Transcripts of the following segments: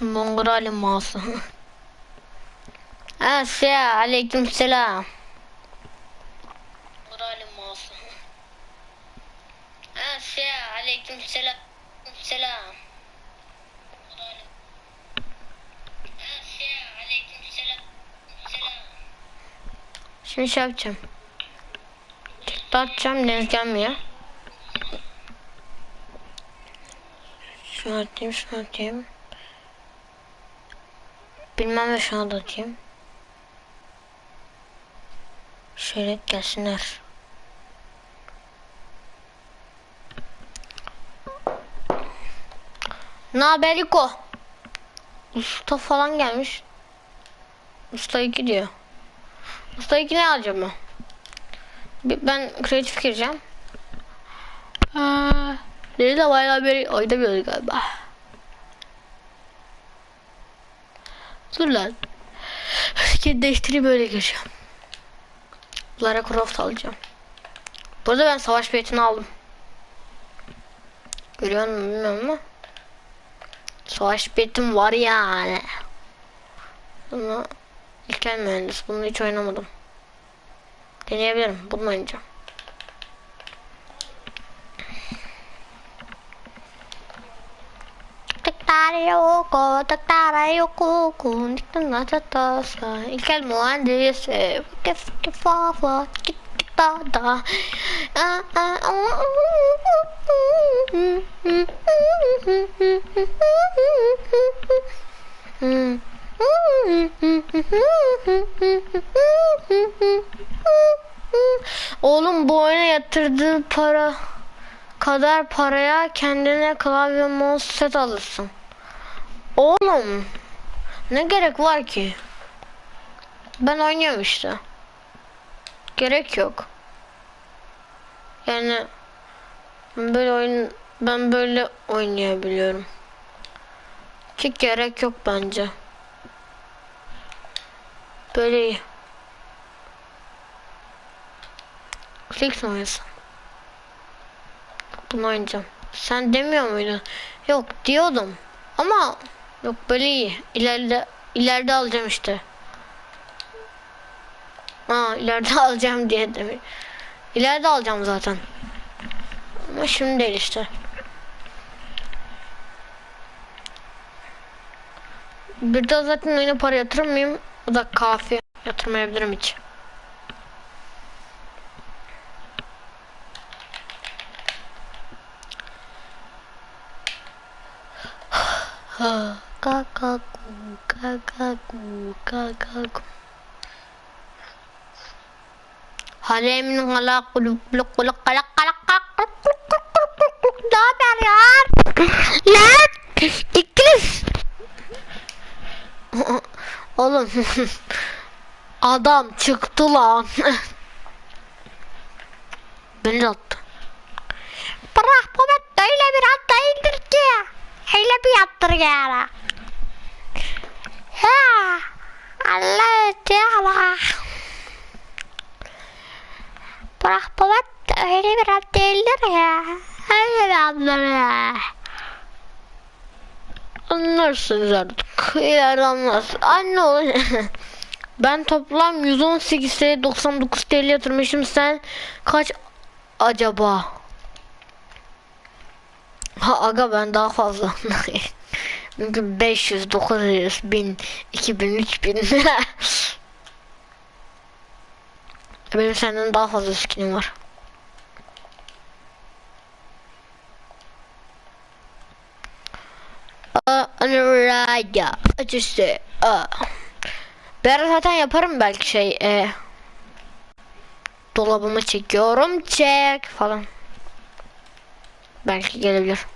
Mongol mouse'u. ha selam aleyküm selam. Mongol mouse'u. Ha selam, aleyküm selam. Selam. Şimdi şey yapacağım. Atacağım deniz gelmiyor. Şunu atayım şunu atayım. Bilmem ne şuna da atayım. Şöyle gelsinler. Ne haber Yuko? Usta falan gelmiş. Usta 2 diyor. Usta 2 ne alacağım ben? Ben kreatif gireceğim. Aa, Deli de bayağı bir oynamıyordu galiba. Dur lan. Skin böyle gireceğim. Lara Croft alacağım. Burada ben savaş biletini aldım. Görüyor musun bilmiyorum ama. Savaş biletim var yani. Ama İlkel mühendis. Bunu hiç oynamadım. Да не верно, буду найти. 따라오고 또 따라오고 군직도 낮아떠서 이게 뭐하는지 이렇게 이렇게 퍼퍼 떠다 아아 Oğlum bu oyuna yatırdığın para kadar paraya kendine klavye mouse set alırsın. Oğlum ne gerek var ki? Ben oynuyorum işte. Gerek yok. Yani böyle oyun ben böyle oynayabiliyorum. Hiç gerek yok bence. Böyle iyi. Flix mi oynasam? Bunu oynayacağım. Sen demiyor muydun? Yok diyordum. Ama yok böyle iyi. İleride ileride alacağım işte. Aa ileride alacağım diye demiyor. İleride alacağım zaten. Ama şimdi değil işte. Bir de zaten oyuna para yatırır O da kafi. Yatırmayabilirim hiç. Kakaku, kakaku, kakaku. Halemin hala kuluk kuluk kuluk kalak kalak kalak. Ne haber ya? Lan! İkiliz! Oğlum adam çıktı lan. Beni de attı. Bırak ben öyle bir at değildir ki. Öyle bir yaptır yani. Ha, Allah Teala. Bırak ben öyle bir at değildir ya. Öyle bir atlar ya. Anlarsınız artık. İleride anlarsın. Anne olur. ben toplam 118 TL 99 TL yatırmışım. Sen kaç acaba? Ha aga ben daha fazla. Mümkün 500, 900, 1000, 2000, 3000. Benim senden daha fazla skinim var. Anuraya acısı. Ben zaten yaparım belki şey e, dolabımı çekiyorum çek falan. Belki gelebilir.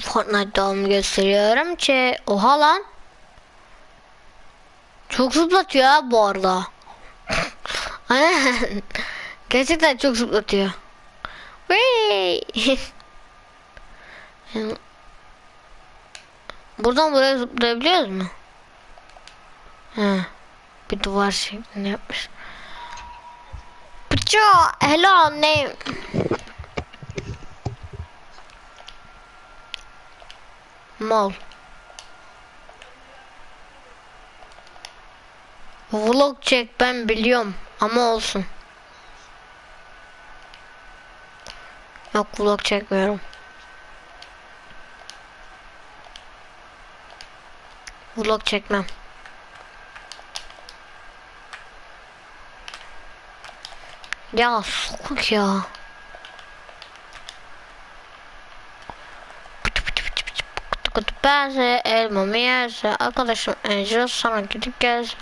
Fortnite dolabımı gösteriyorum çek. Oha lan. Çok zıplatıyor ha bu arada. Gerçekten çok zıplatıyor. Vay! Buradan buraya zıplayabiliyoruz mu? He. Bir duvar şeklinde yapmış. Bıço, hello name. Mal. Vlog çek ben biliyorum ama olsun. Yok vlog çekmiyorum. Vlog çekmem. Ya sokuk ya. Pıtı bense elmamı yerse arkadaşım Angel sana gidip gelsin.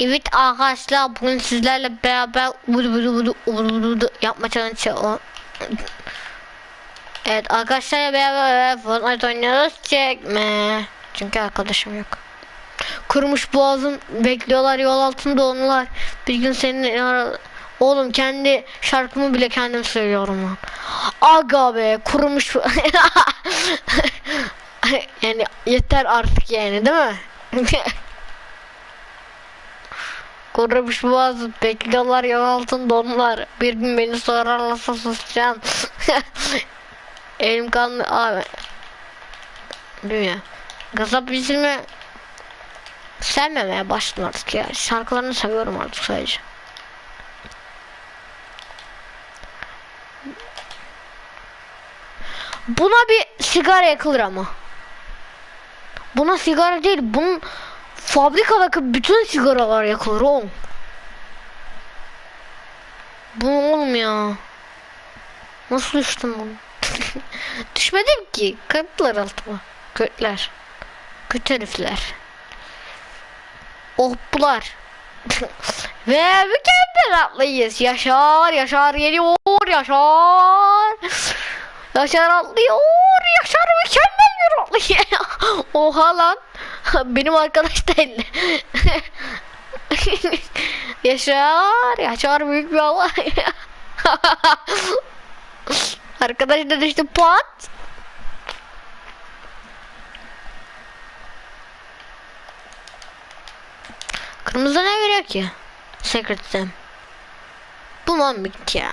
Evet arkadaşlar bugün sizlerle beraber vudu vudu vudu vudu vudu yapma o. Evet arkadaşlarla beraber Fortnite oynuyoruz çekme. Çünkü arkadaşım yok. Kurumuş boğazım bekliyorlar yol altında onlar. Bir gün senin Oğlum kendi şarkımı bile kendim söylüyorum lan. Aga be kurumuş. yani yeter artık yani değil mi? Kurumuş boğaz bekliyorlar yol altında onlar. Bir gün beni sorarlarsa susacağım. Elim kanlı abi. Bilmiyorum. Gazap bizimi sevmemeye başladım artık ya. Şarkılarını seviyorum artık sadece. Buna bir sigara yakılır ama. Buna sigara değil, bunun fabrikadaki bütün sigaralar yakılır oğlum. Bu oğlum ya. Nasıl düştüm bunu? Düşmedim ki. Kayıplar altıma. Kötüler. Kötü herifler. Ohbular. Ve mükemmel atlıyız. Yaşar, Yaşar geliyor, Yaşar. Yaşar atlıyor, Yaşar mükemmel bir atlıyor. Oha lan. Benim arkadaş değil. Yaşar, Yaşar büyük bir Allah. Arkadaş da düştü pat. Kırmızı ne veriyor ki? Secret'ten. Bu lan bitti ya.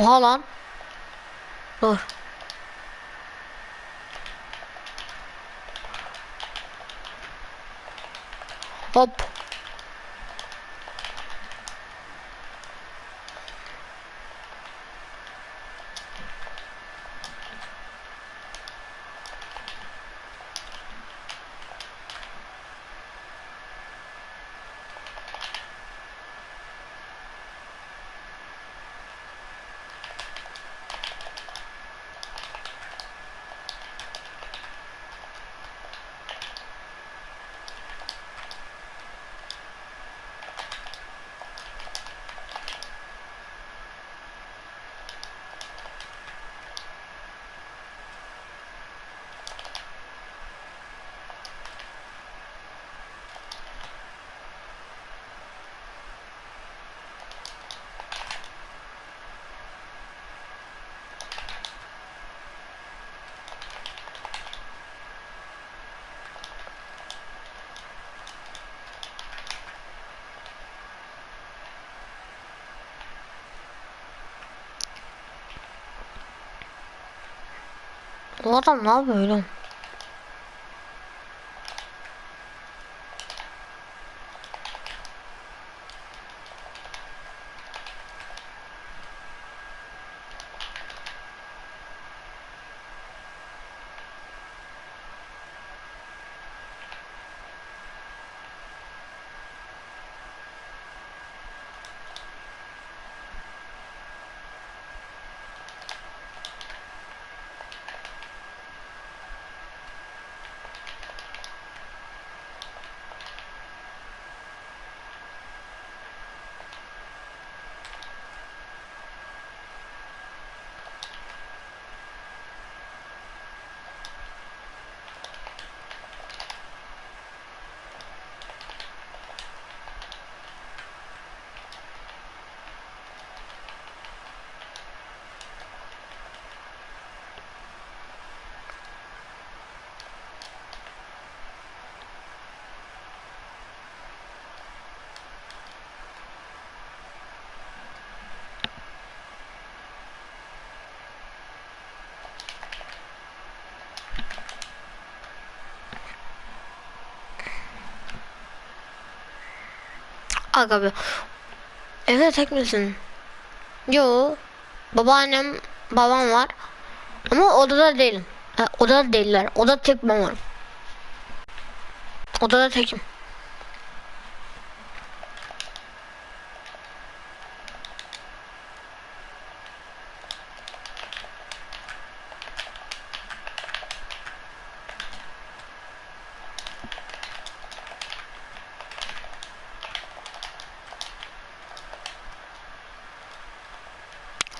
Oha lan. Dur. Hop. Bu adam ne yapıyor öyle? Aga be. Evde tek misin? Yo. Babaannem, babam var. Ama odada değilim. Ha, odada değiller. Odada tek ben varım. Odada tekim.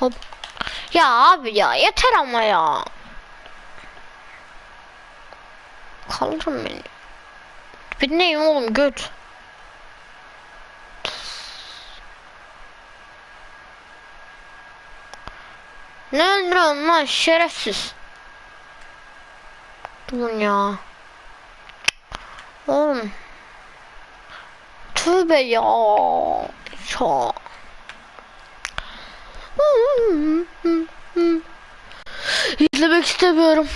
Hop. Ya abi ya yeter ama ya. Kaldırın beni. Bir neyim oğlum göt. Ne öldürüyorsun lan şerefsiz. Durun ya. Oğlum. Tövbe ya. Ya. İzlemek istemiyorum.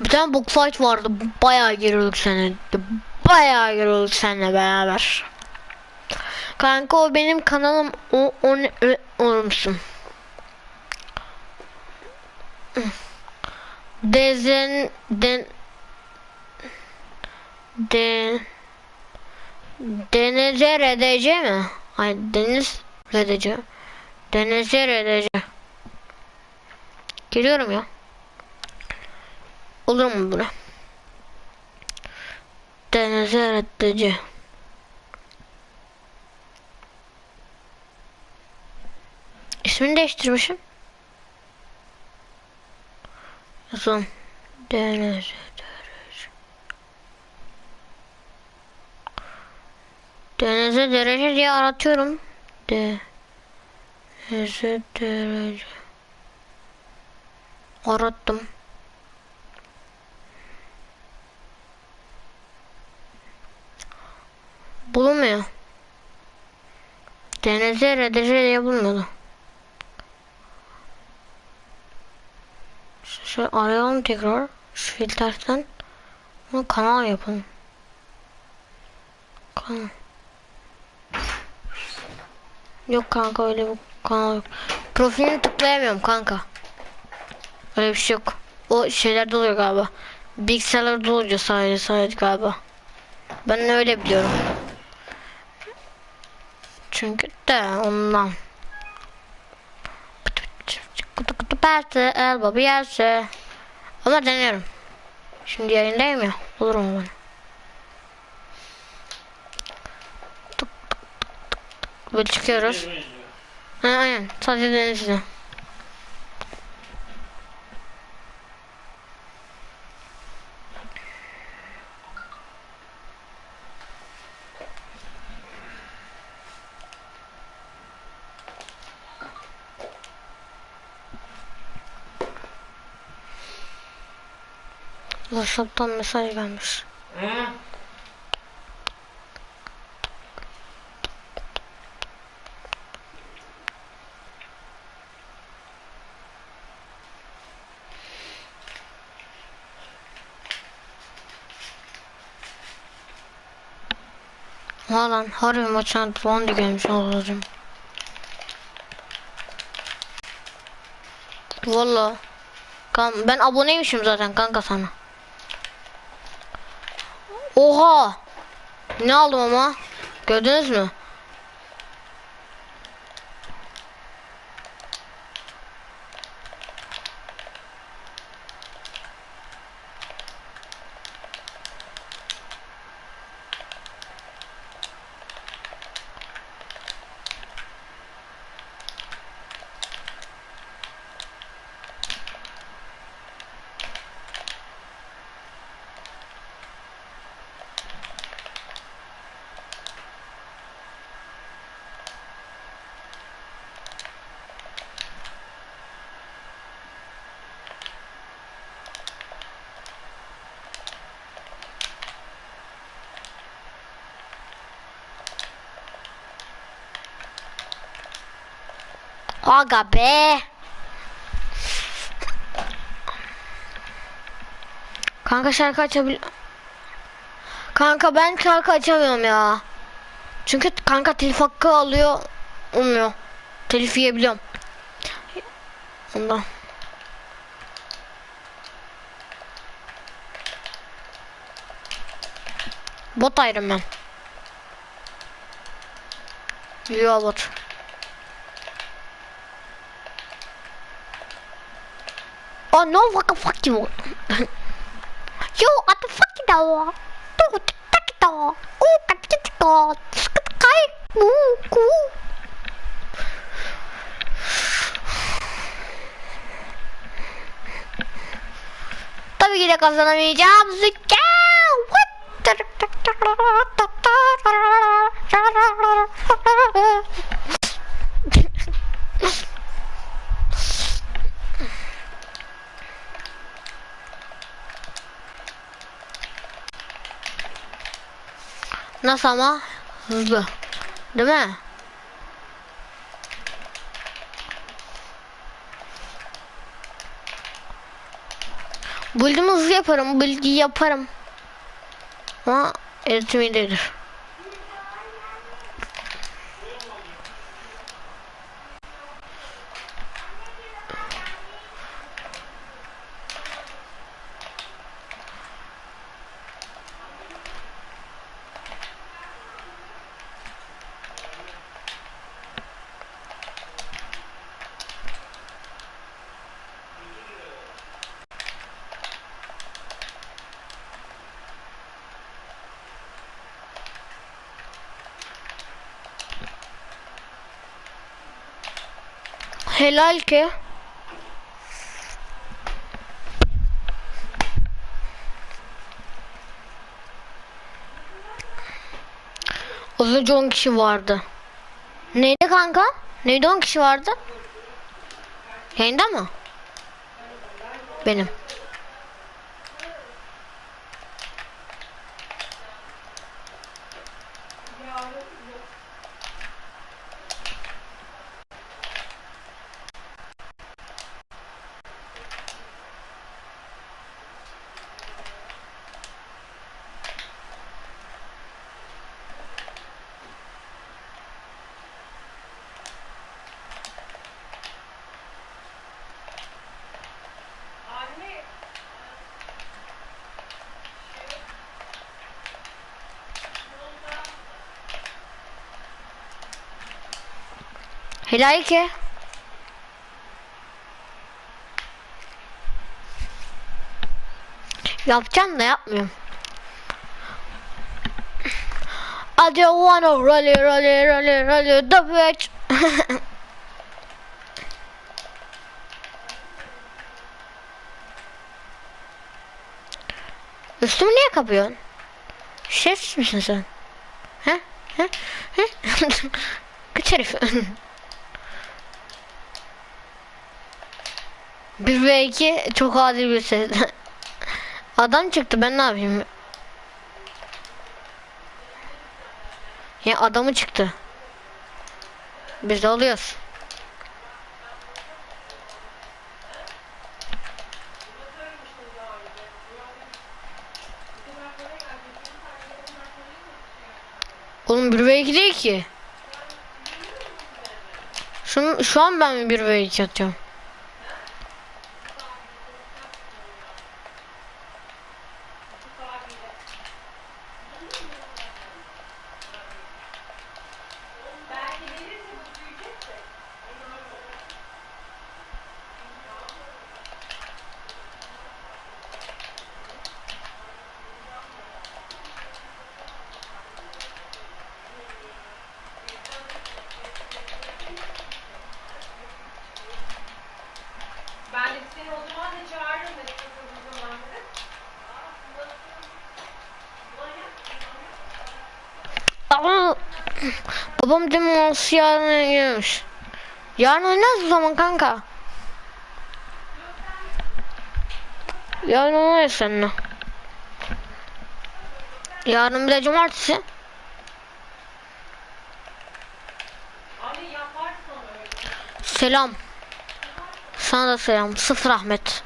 Bir tane book fight vardı. Bayağı giriyorduk seninle. Bayağı giriyorduk seninle beraber. Kanka o benim kanalım. O, o ne? Musun? Dezen den de Denizce RDC mi? Ay Deniz RDC. Denizce RDC. Geliyorum ya. Olur mu buna? Denizce RDC. İsmini değiştirmişim. Yazalım. Deniz Denize derece diye aratıyorum. Denize derece. Arattım. Bulunmuyor. Denize derece diye bulmuyordu. Şöyle arayalım tekrar. Şu filtreden. Bunu kanal yapalım. Kanal. Yok kanka öyle bir kanal yok. Profilini tıklayamıyorum kanka. Öyle bir şey yok. O şeyler oluyor galiba. Bilgisayarlar doluyor sadece sadece galiba. Ben öyle biliyorum. Çünkü de ondan. Kutu kutu perte el baba yerse. Ama deniyorum. Şimdi yayındayım ya. Olur mu bana? Böyle çıkıyoruz. Ha, aynen. Sadece denizde. WhatsApp'tan mesaj gelmiş. Ha lan harbi maçına falan da gelmiş olacağım. Valla. Ben aboneymişim zaten kanka sana. Oha! Ne aldım ama? Gördünüz mü? Aga be. Kanka şarkı açabil... Kanka ben şarkı açamıyorum ya. Çünkü kanka telif hakkı alıyor. Olmuyor. Telif yiyebiliyorum. Ondan. Bot ayrım ben. Yo bot. Oh no, fuck, fuck you. Yo, I'm fucking down. Dude, take it down. Oh, I get it down. Skip the guy. Ooh, cool. とびきでかさなみジャームスキャー What? Nasıl ama? Hızlı. Değil mi? Build'imi hızlı yaparım. Build'i yaparım. Ama eritimi değildir. Helal ki. Az önce 10 kişi vardı. Neydi kanka? Neydi 10 kişi vardı? Yayında mı? Benim. Helal ki. Yapacağım da yapmıyorum. I just wanna rally rally rally rally the bitch. Üstümü niye kapıyorsun? Şef misin sen? He? He? He? Kaç herif? 1 ve 2 çok adil bir ses. Adam çıktı ben ne yapayım? Ya adamı çıktı. Biz de oluyoruz. Oğlum 1 ve 2 değil ki. Şu, şu an ben mi 1 ve 2 atıyorum? Ben de seni o zaman da çağırırım da çok uzun zamandır. Aa, babam demin olsun yarın gelmiş. Yarın oynarız o zaman kanka. Yarın oynarız seninle. Yarın bir de cumartesi. Selam. Sana da selam. Sıfır Ahmet.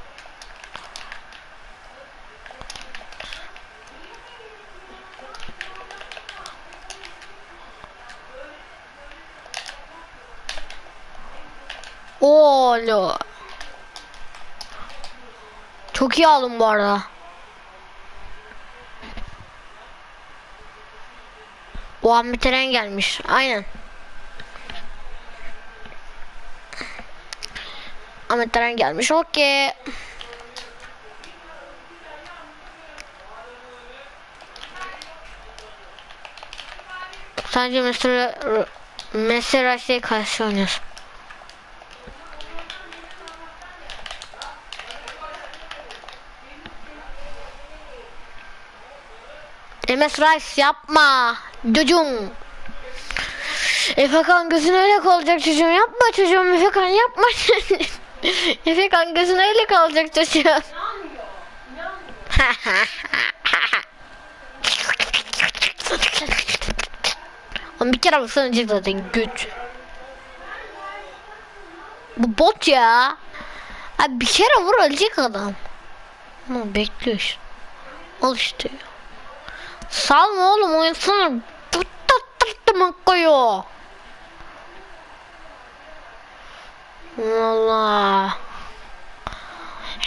Oğlum. Çok iyi aldım bu arada. O Ahmet Eren gelmiş. Aynen. Ahmet Eren gelmiş. Okey. Sadece mesela mesela şey karşı oynuyorsun. MS Rice yapma. Çocuğum. Efekan gözün öyle kalacak çocuğum. Yapma çocuğum. Efekan yapma. Efekan gözün öyle kalacak çocuğum. Oğlum bir kere ölecek zaten güç. Bu bot ya. Abi bir kere vur ölecek adam. Ama bekliyor işte. Al işte. Salma oğlum oynasana. Tut tut tut tut koyuyor. Valla.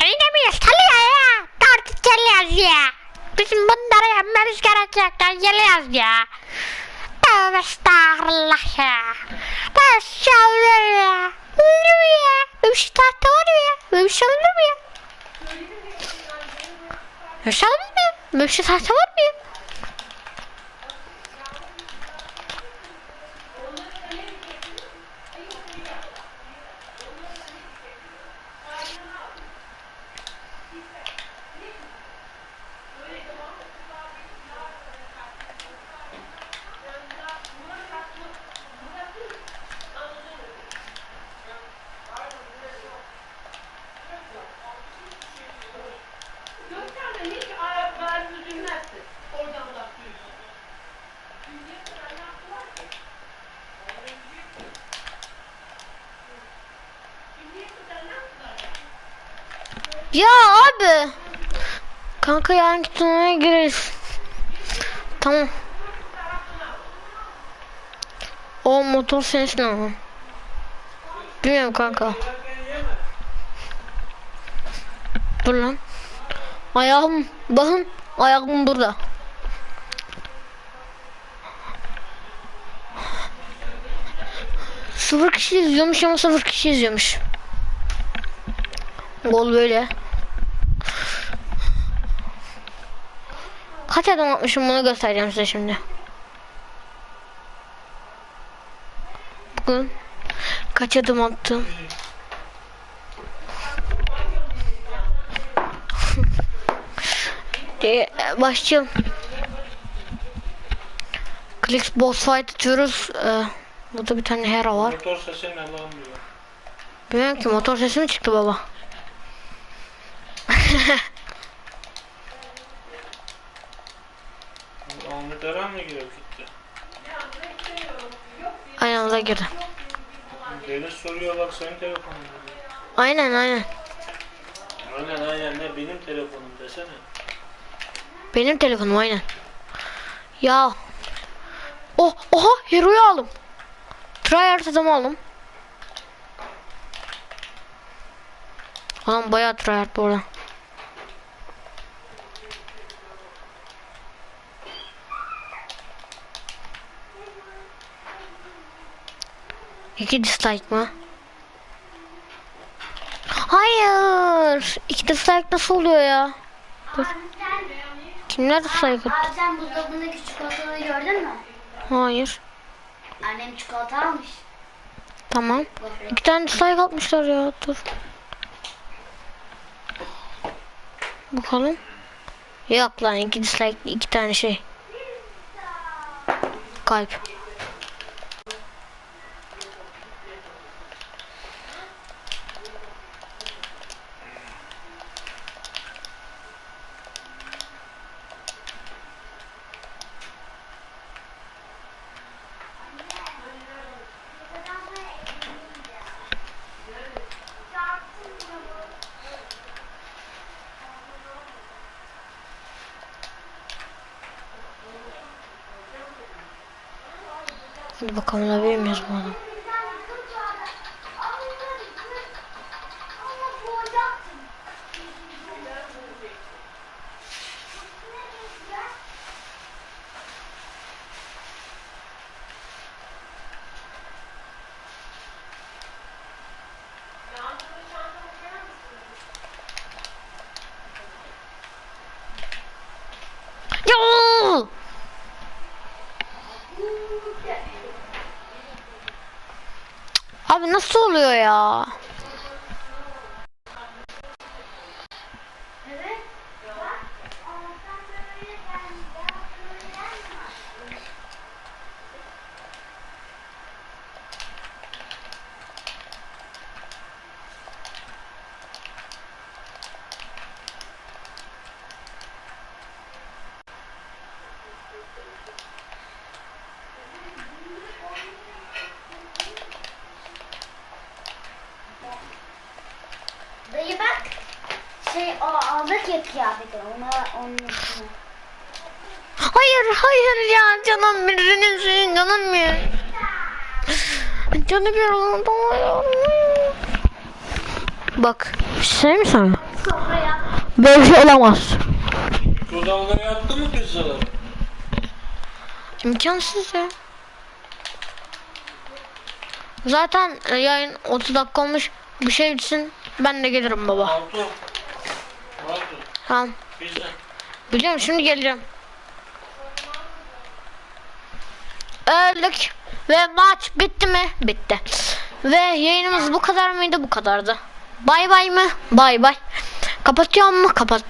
Yine mi çalıyor ya? Çalıyoruz ya. Bizim bunları yenmemiz gerekecekten geliyoruz ya. Tövbe estağfurullah ya. Maşallah ya. Olur mu ya? Böyle bir şey tahta var mı ya? Böyle bir şey olur mu ya? Böyle bir olur mu ya? Böyle bir tahta var mı ya? Gökten de hiç ayaklarını dinlersin. Oradan bak duyuyorsun. Şimdiye kadar ne yaptılar ki? Şimdiye kadar ne yaptılar ya? Ya abi. Kanka yarın turnuvaya gireriz. Tamam. O motor sensin ama. Bilmiyorum kanka. Dur lan. Ayağım, bakın ayağım burada. Sıfır kişi izliyormuş ama sıfır kişi izliyormuş. Gol böyle. Kaç adım atmışım bunu göstereceğim size şimdi. Bugün kaç adım attım? Ee, başlayalım. Clicks boss fight atıyoruz. Ee, burada bir tane hero var. Motor sesi ne lan diyor. Bilmiyorum ki motor sesi mi çıktı baba? Ahmet Eren mi girip gitti? Aynen o da girdi. Deniz soruyor bak senin telefonun. Aynen aynen. Aynen aynen ne benim telefonum desene. Benim telefonum aynen. Ya. Oh, oha hero'yu aldım. Tryhard adamı aldım. Adam bayağı tryhard bu arada. İki dislike mı? Hayır. İki dislike nasıl oluyor ya? Dur. Kimler dislike attı? Sen buzdolabındaki çikolataları gördün mü? Hayır. Annem çikolata almış. Tamam. İki tane dislike atmışlar ya. Dur. Bakalım. Yok lan iki dislike iki tane şey. Kalp. Hadi bakalım alabilir miyiz bu adam? Abi nasıl oluyor ya? Evet. Bak. Allah'tan böyle geldi. Böyle Dayı bak. Şey o aldık ya kıyafeti. Ona onun üstüne. Hayır hayır ya canım birinin senin canım bir. Canım bir. Bak bir şey mi sana? Böyle bir şey olamaz. Bu dalga yaptı mı pizzaları? İmkansız ya. Zaten e, yayın 30 dakika olmuş. Bir şey bitsin ben de gelirim baba. Altı. Tamam. Pizza. Biliyorum şimdi geleceğim. Öldük. Ve maç bitti mi? Bitti. Ve yayınımız bu kadar mıydı? Bu kadardı. Bay bay mı? Bay bay. Kapatıyor mu? Kapatıyor.